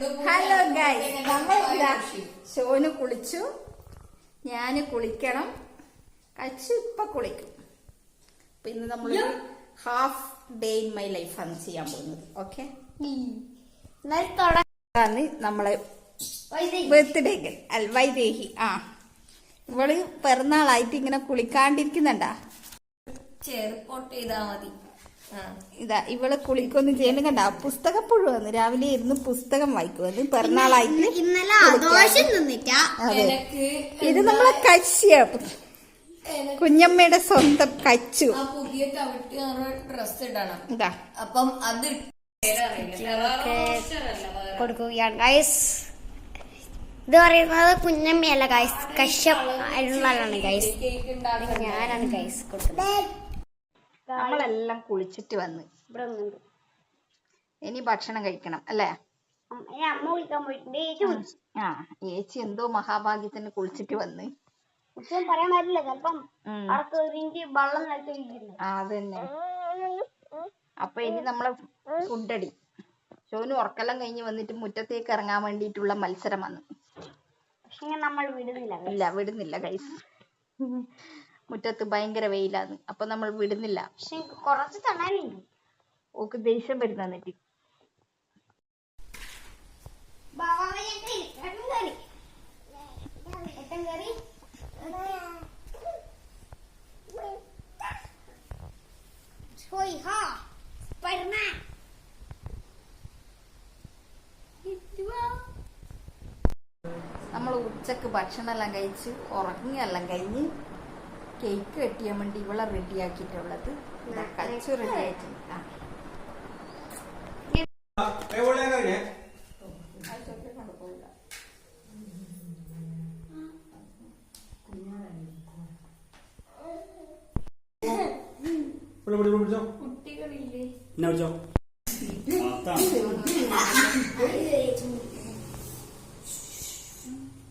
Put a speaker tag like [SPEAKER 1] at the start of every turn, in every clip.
[SPEAKER 1] Hello guys നമ്മൾ ഷോന് കുളിച്ചു ഞാൻ കുളിക്കണം കച്ചു ഇപ്പൊ കുളിക്കും അപ്പൊ ഇന്ന് നമ്മൾ half day in my life ആണ് ചെയ്യാൻ പോകുന്നത് ഓക്കെ ആണ് നമ്മളെ ബർത്ത്ഡേക്ക് അൽ വൈദേഹി ആ ഇവള് പിറന്നാളായിട്ട് ഇങ്ങനെ കുളിക്കാണ്ടിരിക്കുന്നുണ്ടാ
[SPEAKER 2] ചെറുപ്പോട്ട് ചെയ്താ മതി
[SPEAKER 1] ഇതാ ഇവളെ കുളിക്കൊന്നും ചെയ്യണ്ട കണ്ട പുസ്തകപ്പുഴു വന്ന് രാവിലെ ഇരുന്ന് പുസ്തകം വായിക്കുവന്ന് പിറന്നാളായിട്ട് അതെ ഇത് നമ്മളെ കശ്യ കുഞ്ഞമ്മയുടെ സ്വന്തം കച്ചു
[SPEAKER 2] പുതിയ ഡ്രസ് ഇടണം അപ്പം അത്
[SPEAKER 3] കൊടുക്കുകയാണ് ഗൈസ് ഇത് പറയുന്നത് കുഞ്ഞമ്മയല്ല ഗൈസ് കശ്യപ് അരുണാലാണ് ഗൈസ് ഞാനാണ് ഗൈസ് കൊടുക്കുന്നത്
[SPEAKER 1] നമ്മളെല്ലാം കുളിച്ചിട്ട് വന്ന് ഇനി ഭക്ഷണം കഴിക്കണം അല്ലേ
[SPEAKER 3] അമ്മ
[SPEAKER 1] ആ ഏച്ചി എന്തോ മഹാഭാഗ്യത്തിന് കുളിച്ചിട്ട് വന്ന്
[SPEAKER 3] പറയാൻ
[SPEAKER 1] അതന്നെ അപ്പൊ ഇനി നമ്മളെ ഫുഡടി ഷോന് ഉറക്കെല്ലാം കഴിഞ്ഞ് വന്നിട്ട് മുറ്റത്തേക്ക് ഇറങ്ങാൻ വേണ്ടിട്ടുള്ള മത്സരം വന്നു
[SPEAKER 3] നമ്മൾ വിടുന്നില്ല
[SPEAKER 1] ഇല്ല വിടുന്നില്ല കൈസ് മുറ്റത്ത് ഭയങ്കര വെയിലാണ് അപ്പൊ നമ്മൾ വിടുന്നില്ല
[SPEAKER 3] കുറച്ച് തണലുണ്ട്
[SPEAKER 1] ഓക്ക് ദേഷ്യം വരുന്ന എന്നിട്ട്
[SPEAKER 3] Hoy ha, Spider-Man.
[SPEAKER 1] നമ്മൾ ഉച്ചക്ക് ഭക്ഷണമെല്ലാം കഴിച്ച് ഉറങ്ങിയെല്ലാം കഴിഞ്ഞ് കേക്ക് കെട്ടിയാൻ വേണ്ടി ഇവളെ റെഡിയാക്കിയിട്ടുള്ളത് റെഡി ആയിട്ടുണ്ട്
[SPEAKER 2] കുട്ടികളില്ലേ
[SPEAKER 1] എന്നാ വിളിച്ചോ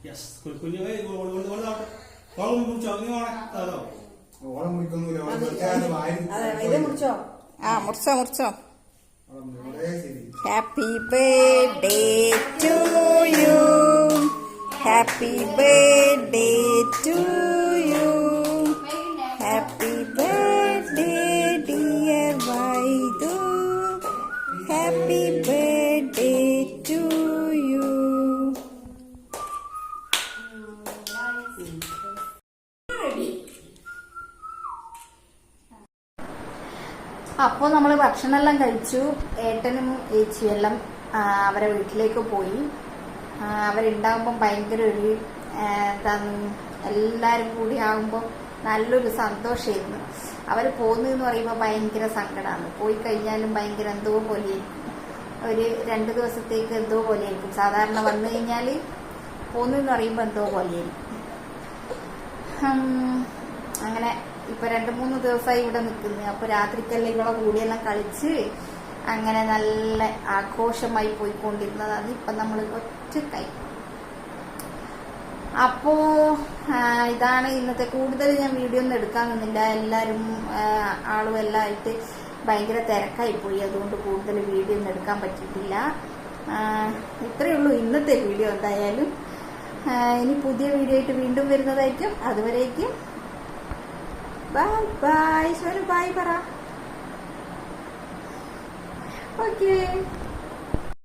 [SPEAKER 1] യെസ്
[SPEAKER 4] കുഞ്ഞു കൊണ്ട് കൊണ്ടാവട്ടെ
[SPEAKER 1] Happy birthday to you. Happy birthday to you. Happy birthday, dear Vaidu. Happy birthday to you. അപ്പോ നമ്മൾ ഭക്ഷണമെല്ലാം കഴിച്ചു ഏട്ടനും ഏച്ചിയും എല്ലാം അവരെ വീട്ടിലേക്ക് പോയി അവരുണ്ടാകുമ്പം ഭയങ്കര ഒരു എല്ലാവരും കൂടി ആകുമ്പോൾ നല്ലൊരു സന്തോഷമായിരുന്നു അവർ പോകുന്നതെന്ന് പറയുമ്പോൾ ഭയങ്കര സങ്കടമാണ് പോയി കഴിഞ്ഞാലും ഭയങ്കര എന്തോ പോലെയായിരിക്കും ഒരു രണ്ട് ദിവസത്തേക്ക് എന്തോ പോലെയായിരിക്കും സാധാരണ വന്നു കഴിഞ്ഞാൽ പോകുന്നതെന്ന് പറയുമ്പോൾ എന്തോ പോലെയായിരിക്കും അങ്ങനെ ഇപ്പൊ രണ്ട് മൂന്ന് ദിവസമായി ഇവിടെ നിൽക്കുന്നത് അപ്പൊ രാത്രിക്കല്ല ഇവിടെ കൂടിയെല്ലാം കളിച്ച് അങ്ങനെ നല്ല ആഘോഷമായി പോയിക്കൊണ്ടിരുന്നതാണ് ഇപ്പൊ നമ്മൾ ഒറ്റക്കായി അപ്പോ ഇതാണ് ഇന്നത്തെ കൂടുതൽ ഞാൻ വീഡിയോ ഒന്നും എടുക്കാൻ നിന്നില്ല എല്ലാരും ആളും എല്ലാം ആയിട്ട് ഭയങ്കര തിരക്കായി പോയി അതുകൊണ്ട് കൂടുതൽ വീഡിയോ ഒന്നും എടുക്കാൻ പറ്റിയിട്ടില്ല ഇത്രയേ ഉള്ളൂ ഇന്നത്തെ വീഡിയോ എന്തായാലും ഇനി പുതിയ വീഡിയോ ആയിട്ട് വീണ്ടും വരുന്നതായിരിക്കും അതുവരേക്കും ബൈ ബൈ സോറി ബൈ പറ ഓക്കേ